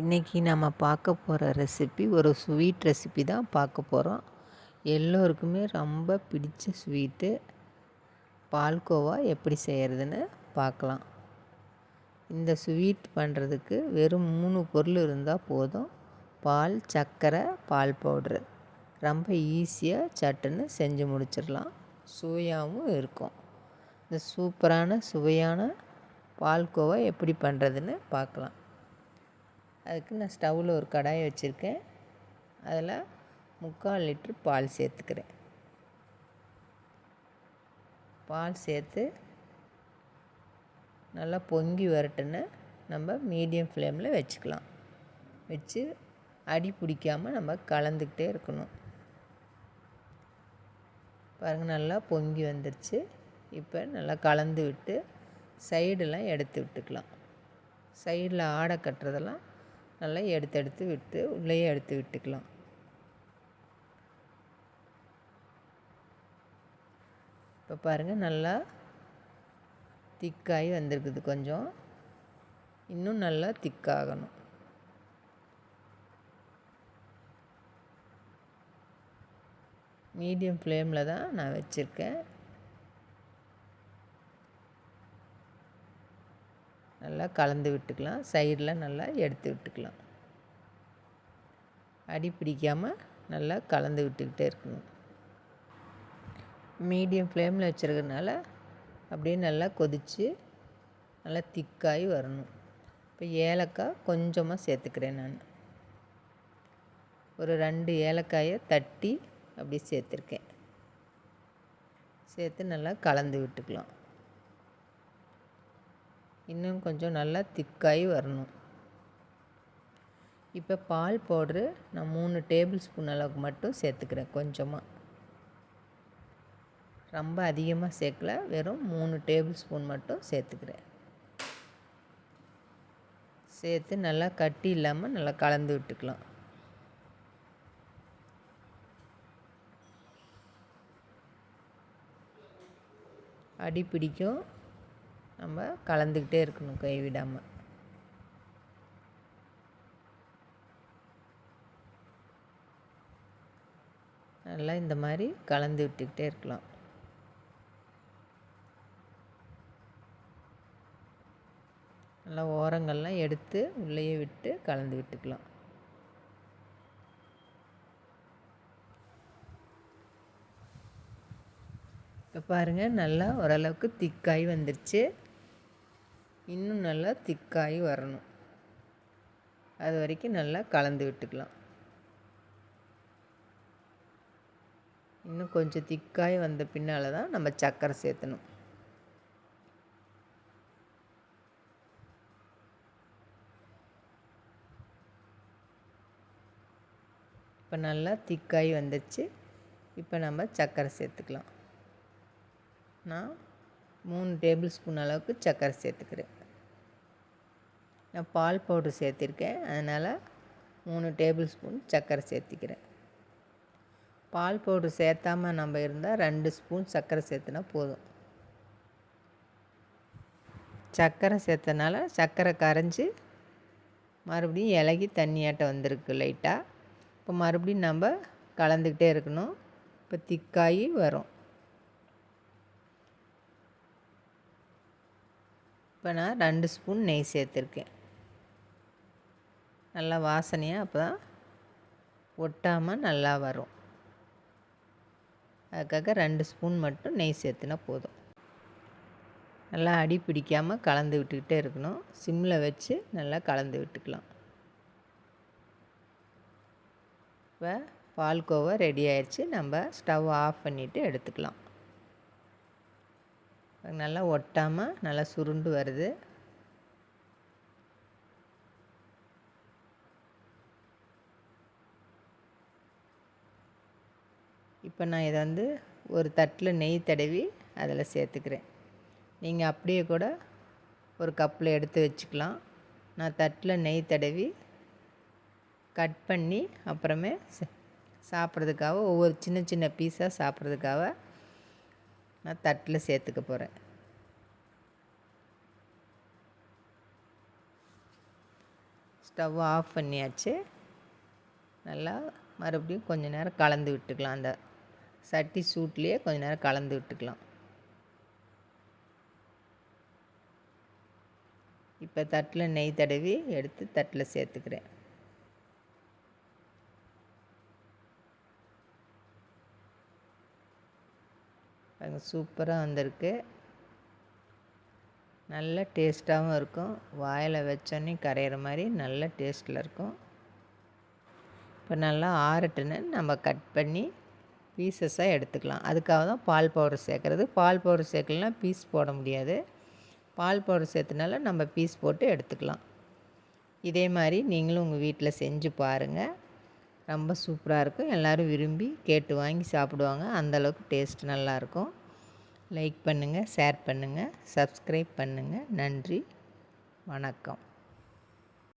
இன்றைக்கி நம்ம பார்க்க போகிற ரெசிபி ஒரு ஸ்வீட் ரெசிபி தான் பார்க்க போகிறோம் எல்லோருக்குமே ரொம்ப பிடிச்ச ஸ்வீட்டு பால்கோவா எப்படி செய்கிறதுன்னு பார்க்கலாம். இந்த ஸ்வீட் பண்ணுறதுக்கு வெறும் மூணு பொருள் இருந்தால் போதும். பால் சர்க்கரை பால் பவுட்ரு ரொம்ப ஈஸியாக சட்டுன்னு செஞ்சு முடிச்சிடலாம். சுவையாகவும் இருக்கும். இந்த சூப்பரான சுவையான பால்கோவா எப்படி பண்ணுறதுன்னு பார்க்கலாம். அதுக்கு நான் ஸ்டவ்வில் ஒரு கடாயை வச்சுருக்கேன். அதில் முக்கால் லிட்ரு பால் சேர்த்துக்கிறேன். பால் சேர்த்து நல்லா பொங்கி வரட்டுன்னு நம்ம மீடியம் ஃப்ளேமில் வச்சுக்கலாம். வச்சு அடி பிடிக்காமல் நம்ம கலந்துக்கிட்டே இருக்கணும். பாருங்கள் நல்லா பொங்கி வந்துடுச்சு இப்போ நல்லா கலந்து விட்டு சைடெல்லாம் எடுத்து விட்டுக்கலாம். சைடில் ஆடை கட்டுறதெல்லாம் நல்லா எடுத்து எடுத்து விட்டு உள்ளேயே எடுத்து விட்டுக்கலாம். இப்போ பாருங்கள் நல்லா திக்காகி வந்திருக்குது கொஞ்சம். இன்னும் நல்லா திக்காகணும். மீடியம் ஃப்ளேமில் தான் நான் வச்சுருக்கேன். நல்லா கலந்து விட்டுக்கலாம். சைடில் நல்லா எடுத்து விட்டுக்கலாம். அடி பிடிக்காமல் நல்லா கலந்து விட்டுக்கிட்டே இருக்கணும். மீடியம் ஃப்ளேமில் வச்சுருக்கனால அப்படியே நல்லா கொதித்து நல்லா திக்காகி வரணும். இப்போ ஏலக்காய் கொஞ்சமாக சேர்த்துக்கிறேன் நான். ஒரு ரெண்டு ஏலக்காயை தட்டி அப்படி சேர்த்துருக்கேன். சேர்த்து நல்லா கலந்து விட்டுக்கலாம். இன்னும் கொஞ்சம் நல்லா திக்காகி வரணும். இப்போ பால் பவுட்ரு நான் மூணு டேபிள் ஸ்பூன் அளவுக்கு மட்டும் சேர்த்துக்கிறேன் கொஞ்சமாக ரொம்ப அதிகமாக சேர்க்கல வெறும் மூணு டேபிள் ஸ்பூன் மட்டும் சேர்த்துக்கிறேன். சேர்த்து நல்லா கட்டி இல்லாமல் நல்லா கலந்து விட்டுக்கலாம். அடி பிடிக்கும். நம்ம கலந்துக்கிட்டே இருக்கணும் கைவிடாமல் நல்லா இந்த மாதிரி கலந்து விட்டுக்கிட்டே இருக்கலாம். நல்லா ஓரங்கள்லாம் எடுத்து உள்ளேயே விட்டு கலந்து விட்டுக்கலாம். இப்போ பாருங்கள் நல்லா ஓரளவுக்கு திக்காகி வந்துடுச்சு இன்னும் நல்லா திக்காகி வரணும். அது வரைக்கும் நல்லா கலந்து விட்டுக்கலாம். இன்னும் கொஞ்சம் திக்காகி வந்த பின்னால் தான் நம்ம சர்க்கரை சேர்த்தணும். இப்போ நல்லா திக்காகி வந்துச்சு. இப்போ நம்ம சர்க்கரை சேர்த்துக்கலாம். நான் மூணு டேபிள் ஸ்பூன் அளவுக்கு சர்க்கரை சேர்த்துக்கிறேன். நான் பால் பவுட்ரு சேர்த்துருக்கேன். அதனால் மூணு டேபிள் ஸ்பூன் சர்க்கரை சேர்த்திக்கிறேன். பால் பவுட்ரு சேர்த்தாமல் நம்ம இருந்தால் ரெண்டு ஸ்பூன் சர்க்கரை சேர்த்துனா போதும். சர்க்கரை சேர்த்தனால சர்க்கரை கரைஞ்சி மறுபடியும் இலகி தண்ணியாட்டம் வந்திருக்கு லைட்டாக இப்போ மறுபடியும் நம்ம கலந்துக்கிட்டே இருக்கணும். இப்போ திக்காகி வரும். இப்போ நான் ரெண்டு ஸ்பூன் நெய் சேர்த்துருக்கேன். நல்லா வாசனையாக அப்போ தான் ஒட்டாமல் நல்லா வரும். அதுக்காக ரெண்டு ஸ்பூன் மட்டும் நெய் சேர்த்துனா போதும். நல்லா அடி பிடிக்காமல் கலந்து விட்டுக்கிட்டே இருக்கணும். சிம்மில் வச்சு நல்லா கலந்து விட்டுக்கலாம். இப்போ பால்கோவா ரெடி ஆயிடுச்சு. நம்ம ஸ்டவ் ஆஃப் பண்ணிவிட்டு எடுத்துக்கலாம். நல்லா ஒட்டாமல் நல்லா சுருண்டு வருது. இப்போ நான் இதை வந்து ஒரு தட்டில் நெய் தடவி அதில் சேர்த்துக்கிறேன். நீங்கள் அப்படியே கூட ஒரு கப்பில் எடுத்து வச்சுக்கலாம். நான் தட்டில் நெய் தடவி கட் பண்ணி அப்புறமே சாப்பிட்றதுக்காக ஒவ்வொரு சின்ன சின்ன பீஸாக சாப்பிட்றதுக்காக நான் தட்டில் சேர்த்துக்க போகிறேன். ஸ்டவ் ஆஃப் பண்ணியாச்சு. நல்லா மறுபடியும் கொஞ்ச நேரம் கலந்து விட்டுக்கலாம். அந்த சட்டி சூட்லேயே கொஞ்ச நேரம் கலந்து விட்டுக்கலாம். இப்போ தட்டில் நெய் தடவி எடுத்து தட்டில் சேர்த்துக்கிறேன். பாருங்கள் சூப்பராக வந்திருக்கு. நல்ல டேஸ்ட்டாகவும் இருக்கும். வாயில் வச்சோன்னே கரையிற மாதிரி நல்ல டேஸ்ட்டில் இருக்கும். இப்போ நல்லா ஆறட்டுன்னு நம்ம கட் பண்ணி பீசஸாக எடுத்துக்கலாம். அதுக்காக தான் பால் பவுடர் சேர்க்குறது. பால் பவுடர் சேர்க்கலனா பீஸ் போட முடியாது. பால் பவுடர் சேர்த்தனால நம்ம பீஸ் போட்டு எடுத்துக்கலாம். இதே மாதிரி நீங்களும் உங்கள் வீட்டில் செஞ்சு பாருங்கள் ரொம்ப சூப்பராக இருக்கும் எல்லோரும் விரும்பி கேட்டு வாங்கி சாப்பிடுவாங்க. அந்தளவுக்கு டேஸ்ட் நல்லாயிருக்கும் லைக் பண்ணுங்கள் ஷேர் பண்ணுங்கள் சப்ஸ்கிரைப் பண்ணுங்கள் நன்றி வணக்கம்.